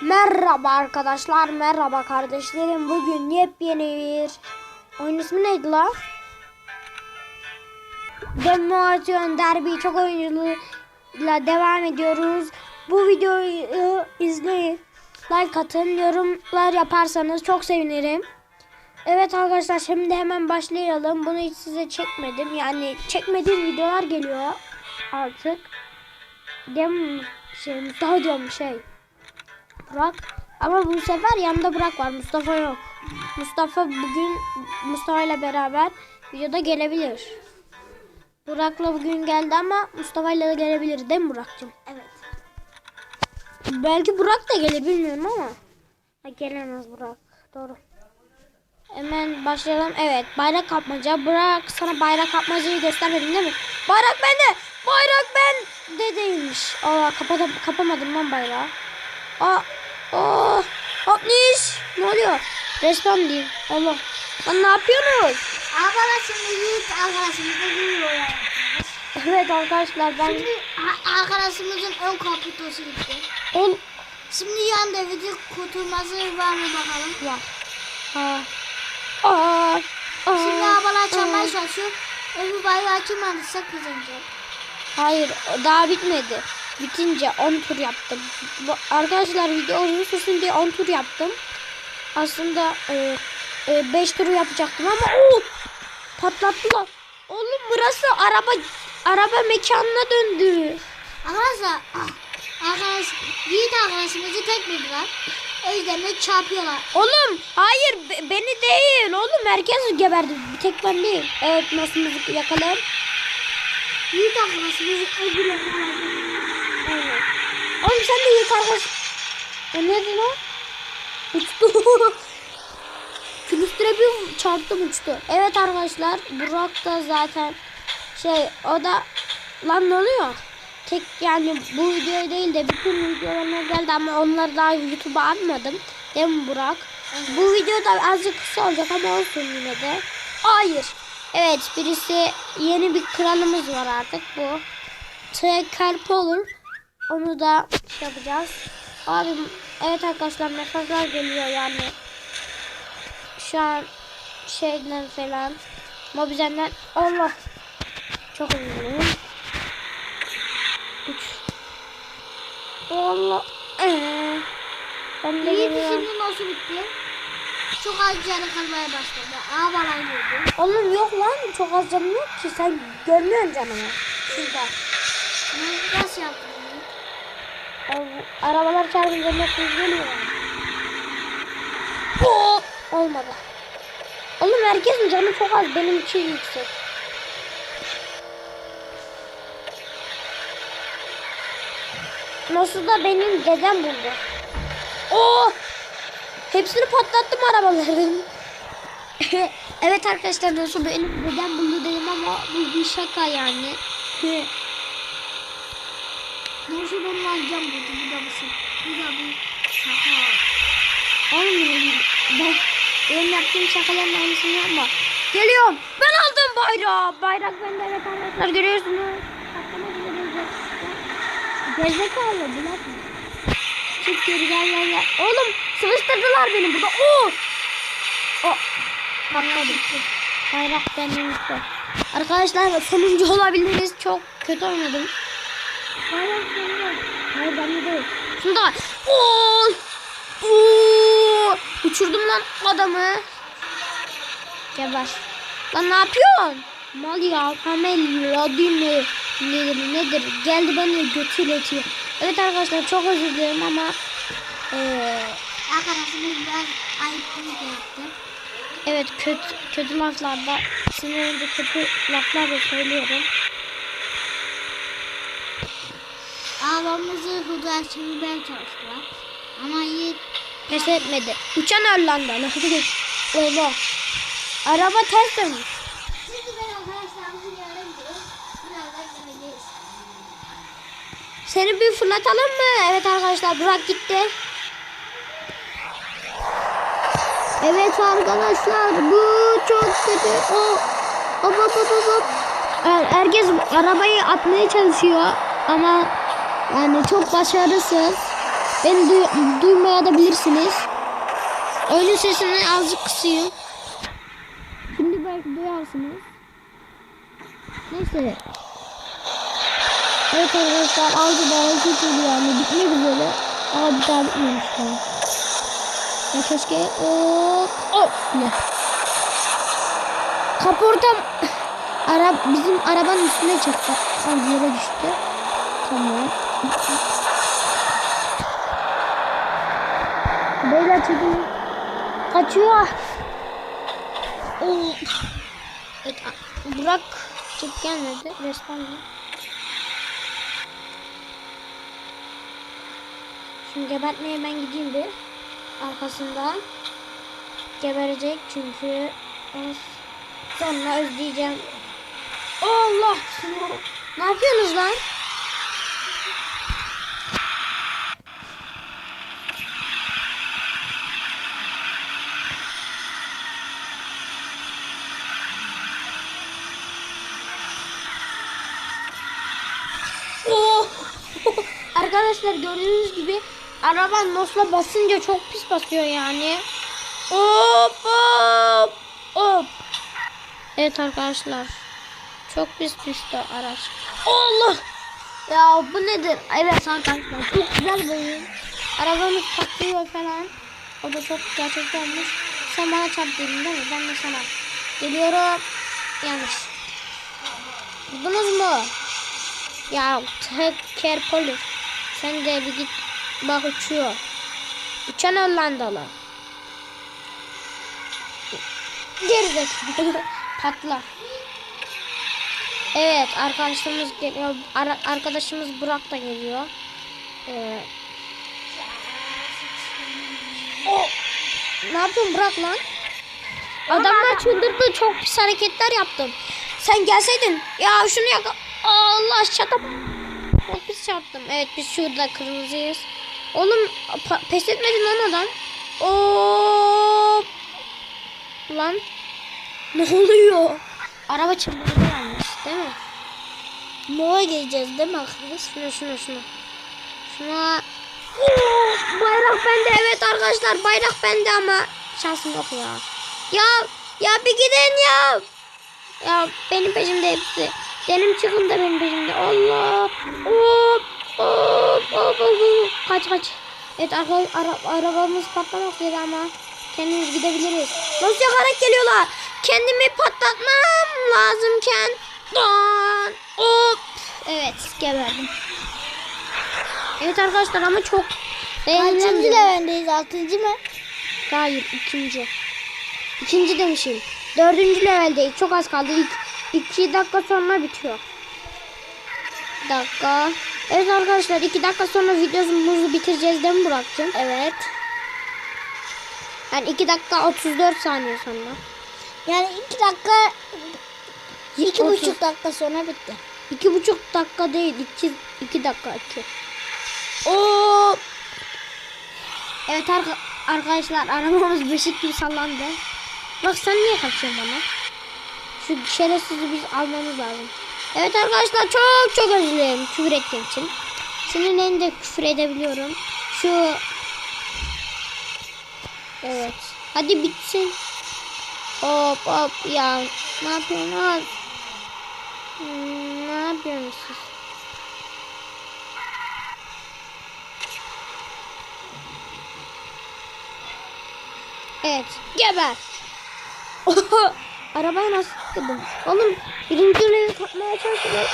Merhaba arkadaşlar, merhaba kardeşlerim. Bugün yepyeni bir oyun ismi neydi la? Demoasyon Derby çok oyunculuğuyla devam ediyoruz. Bu videoyu izleyin. Like atın, yorumlar yaparsanız çok sevinirim. Evet arkadaşlar şimdi hemen başlayalım. Bunu hiç size çekmedim. Yani çekmediğim videolar geliyor artık. Dem şey Mustafa diyorum şey. Burak. Ama bu sefer yanında Burak var. Mustafa yok. Mustafa bugün Mustafa ile beraber videoda gelebilir. Burak'la bugün geldi ama Mustafa ile de gelebilir değil mi Burak'cığım? Evet. Belki Burak da gelir bilmiyorum ama. Ha, gelemez Burak. Doğru. Hemen başlayalım. Evet bayrak kapmaca. Burak sana bayrak kapmacayı göstermedim değil mi? Bayrak bende. Bayrak ben de değilmiş. Aa kapadım, kapamadım lan bayrağı. Aa. Aa. Hopniş. Ne oluyor? Respawn değil. Allah. Lan ne yapıyorsunuz? Arkadaşımız Yiğit arkadaşımızı duyuyor yani. Evet arkadaşlar ben Şimdi a- arkadaşımızın ön kaputosu gitti. ol Şimdi yan devidi kurtulması var mı bakalım. var. Ha. Aa. Aa. Şimdi Aa. çalmaya çalışıyor. Öbür bayrağı açılmadıysa kızınca. Hayır daha bitmedi. Bitince 10 tur yaptım. Bu, arkadaşlar video uzun sürsün diye 10 tur yaptım. Aslında 5 turu yapacaktım ama o patlattılar. Oğlum burası araba araba mekanına döndü. Arkadaşlar arkadaş Yiğit arkadaşımızı tek bildiler. O yüzden de çarpıyorlar. Oğlum hayır be- beni değil. Oğlum herkes geberdi. Bir tek ben değil. Evet nasıl müzik yakalayayım. Yiğit arkadaşımızı öldürüyorlar. Oğlum sen de iyi arkadaş. O neydi lan? Uçtu. Külüstüre bir çarptım uçtu. Evet arkadaşlar Burak da zaten şey o da lan ne oluyor? Tek yani bu video değil de bütün videolarına geldi ama onları daha YouTube'a atmadım. Değil mi Burak? Bu video da azıcık kısa olacak ama olsun yine de. Hayır. Evet birisi yeni bir kralımız var artık bu. Trekker olur. Onu da şey yapacağız. Abi evet arkadaşlar mesajlar geliyor yani. Şu an şeyden falan. Mobizen'den Allah. Çok üzüldüm. Üç. Allah. Ee, ben de Yiğit geliyorum. şimdi nasıl bitti? Çok az canı kalmaya başladı. Ağabalan girdi. Oğlum yok lan çok az canım yok ki sen görmüyorsun canımı. Şurada. Nasıl yaptın? Arabalar çarpınca nasıl geliyor? Olmadı. Oğlum herkesin canı çok az benim için yüksek. Nasıl da benim dedem buldu. Oo! Hepsini patlattım arabaların. evet arkadaşlar nasıl benim dedem buldu dedim ama bu bir şaka yani. Nasıl benim alacağım burada. Bu da mısın? Bu da bir şaka. Oğlum ben benim yaptığım şakaların aynısını yapma. Geliyorum. Ben aldım bayrağı. Bayrak bende evet arkadaşlar görüyorsunuz. Gerizekalı bırak mı? Çık geri gel gel gel. Oğlum sıvıştırdılar beni burada. Oo. O. Patladım. Bayrak benden gitti. Arkadaşlar sonuncu olabiliriz. Çok kötü oynadım. Bayrak bende. Hayır bende değil. Şunda var. Oo. Oo! Uçurdum lan adamı. Geber. Lan ne yapıyorsun? Mal ya. Kamel ne? Nedir nedir? Geldi beni götüyle. Evet arkadaşlar çok özür dilerim ama eee, Arkadaşımız biraz ayıplık yaptı. evet kötü kötü laflarda sinirimde kötü laflar da söylüyorum. Ağabeyimizi hudaya çevirmeye çalıştılar. Ama Yiğit Pes etmedi. Uçan Hollanda. Öyle. Araba ters dönmüş. Seni bir fırlatalım mı? Evet arkadaşlar Burak gitti. Evet arkadaşlar bu çok kötü. O hop hop hop hop. Her- Herkes arabayı atmaya çalışıyor ama yani çok başarısız. Beni duy- duymaya da bilirsiniz. Oyunun sesini azıcık kısayım. Şimdi belki duyarsınız. Neyse. Evet arkadaşlar aldı da kötüydü yani bitmek üzere. Ama bir daha bitmemiş daha. Ya keşke o oh, ne? Kaportam ara bizim arabanın üstüne çıktı. Al yere düştü. Tamam. Beyler çekin. Kaçıyor. Oo. Evet, Burak çık gelmedi. Resmen? Şimdi gebertmeye ben gideyim bir. Arkasından. Geberecek çünkü sonra özleyeceğim. Allah! Ne yapıyorsunuz lan? Oh! Arkadaşlar gördüğünüz gibi araba nosla basınca çok pis basıyor yani. Hop hop hop. Evet arkadaşlar. Çok pis düştü araç. Allah! Ya bu nedir? Evet arkadaşlar çok güzel bir oyun. Arabamız patlıyor falan. O da çok gerçekçi olmuş. Sen bana çarp dedin değil mi? Ben de sana. Geliyorum. Yanlış. Buldunuz mu? Ya teker polis. Sen de bir git bak uçuyor. Uçan Hollandalı. Gerizekalı. Patla. Evet arkadaşımız geliyor. Ara- arkadaşımız Burak da geliyor. Ee, ne yapıyorsun Burak lan? Adamlar çıldırdı. Çok pis hareketler yaptım. Sen gelseydin. Ya şunu yak. Allah çatap. Pis çarptım. Evet biz şurada kırmızıyız. Oğlum pes etmedin lan adam. Oo. Lan. Ne oluyor? Araba çıldırdı yalnız değil mi? Moğa geleceğiz değil mi arkadaş? Şuna şuna şuna. Şuna. Oo, bayrak bende evet arkadaşlar bayrak bende ama şansım yok ya. Ya ya bir gidin ya. Ya benim peşimde hepsi. Benim çıkın da benim peşimde. Allah. Hop. Hop. Hop. Hop. Kaç kaç. Evet ara, ara, arabamız patlamak üzere ama kendimiz gidebiliriz. Nasıl yakarak geliyorlar? Kendimi patlatmam lazımken. Don. Hop. Evet geberdim. Evet arkadaşlar ama çok Kaçıncı levendeyiz? Altıncı mı? Hayır ikinci. İkinci demişim. Dördüncü leveldeyiz. Çok az kaldı. İlk 2 dakika sonra bitiyor. Bir dakika. Evet arkadaşlar 2 dakika sonra videomuzu bitireceğiz değil mi Burak'cığım? Evet. Yani 2 dakika 34 saniye sonra. Yani 2 dakika 2,5 dakika sonra bitti. 2,5 dakika değil 2 2 dakika 2. Oo! Evet arkadaşlar arabamız beşik gibi sallandı. Bak sen niye kaçıyorsun bana? Şu şerefsizi biz almamız lazım. Evet arkadaşlar çok çok özür dilerim küfür ettiğim için. Sinirlerinde küfür edebiliyorum. Şu Evet. Hadi bitsin. Hop hop ya. Ne yapıyorsun? Hmm, ne yapıyorsunuz? Evet. Geber. Arabayı nasıl tuttum? Oğlum birinci level katmaya çalışıyor.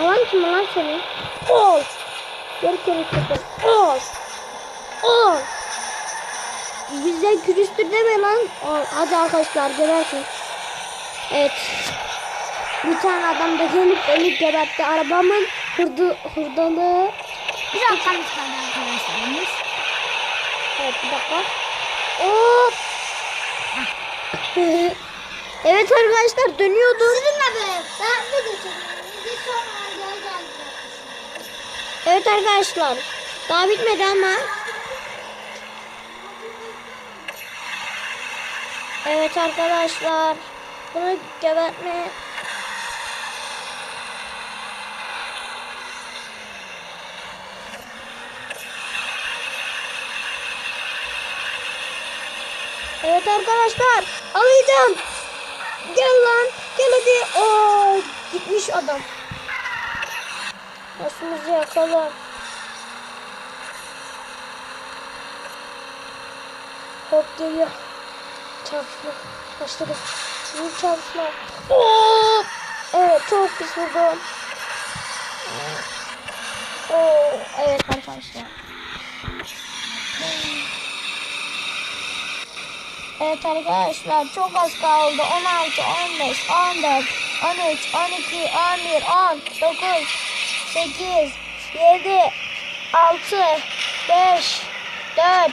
Alan kim lan seni? Ol. Geri kere tutun. Ol. Ol. Bize külüstür deme lan. Ol. Hadi arkadaşlar gebersin. Evet. Bir tane adam da gelip beni gebertti. Arabamın hurdu, hurdalığı. Bir dakika bir tane arkadaşlarımız. Evet bir dakika. Hop. Ee, evet arkadaşlar dönüyordu. Sizinle böyle. Ben Evet arkadaşlar. Daha bitmedi ama. Evet arkadaşlar. Bunu gebertme. Evet arkadaşlar alacağım. Gel lan. Gel hadi. Oo, gitmiş adam. Başımızı yakalım. Hop geliyor. Çarpışma. Başladı. Büyük çarpışma. Oo! Evet çok pis vurdum. Oo, evet arkadaşlar. Evet arkadaşlar çok az kaldı. 16, 15, 14, 13, 12, 11, 10, 9, 8, 7, 6, 5, 4,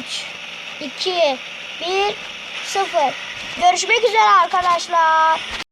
3, 2, 1, 0. Görüşmek üzere arkadaşlar.